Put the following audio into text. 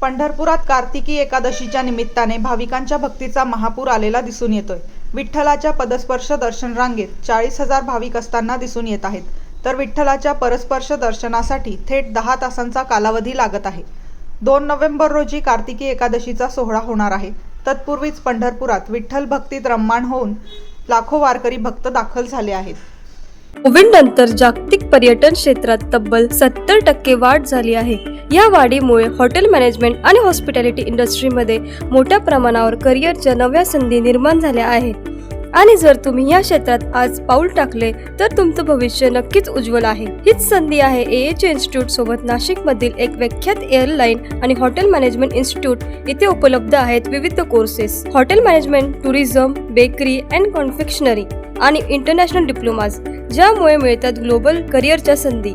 पंढरपुरात कार्तिकी एकादशीच्या निमित्ताने भाविकांच्या भक्तीचा महापूर आलेला दिसून येतोय. विठ्ठलाच्या पदस्पर्श दर्शन रांगेत चाळीस हजार भाविक असताना दिसून येत आहेत. तर विठ्ठलाच्या परस्पर्श दर्शनासाठी थेट दहा तासांचा कालावधी लागत आहे. दोन नोव्हेंबर रोजी कार्तिकी एकादशीचा सोहळा होणार आहे. तत्पूर्वीच पंढरपुरात विठ्ठल भक्तीत रम्माण होऊन लाखो वारकरी भक्त दाखल झाले आहेत. कोविड नंतर जागतिक पर्यटन क्षेत्रात तब्बल सत्तर टक्के वाढ झाली आहे. या वाढीमुळे हॉटेल मॅनेजमेंट आणि हॉस्पिटॅलिटी इंडस्ट्रीमध्ये मोठ्या प्रमाणावर करिअरच्या नव्या संधी निर्माण झाल्या आहेत. आणि जर तुम्ही या क्षेत्रात आज पाऊल टाकले तर तुमचं भविष्य नक्कीच उज्ज्वल आहे. हीच संधी आहे ए इन्स्टिट्यूट सोबत नाशिकमधील एक विख्यात एअरलाईन आणि हॉटेल मॅनेजमेंट इन्स्टिट्यूट. इथे उपलब्ध आहेत विविध courses hotel management tourism bakery and confectionery आणि इंटरनॅशनल डिप्लोमाज ज्यामुळे मिळतात ग्लोबल करिअरच्या संधी.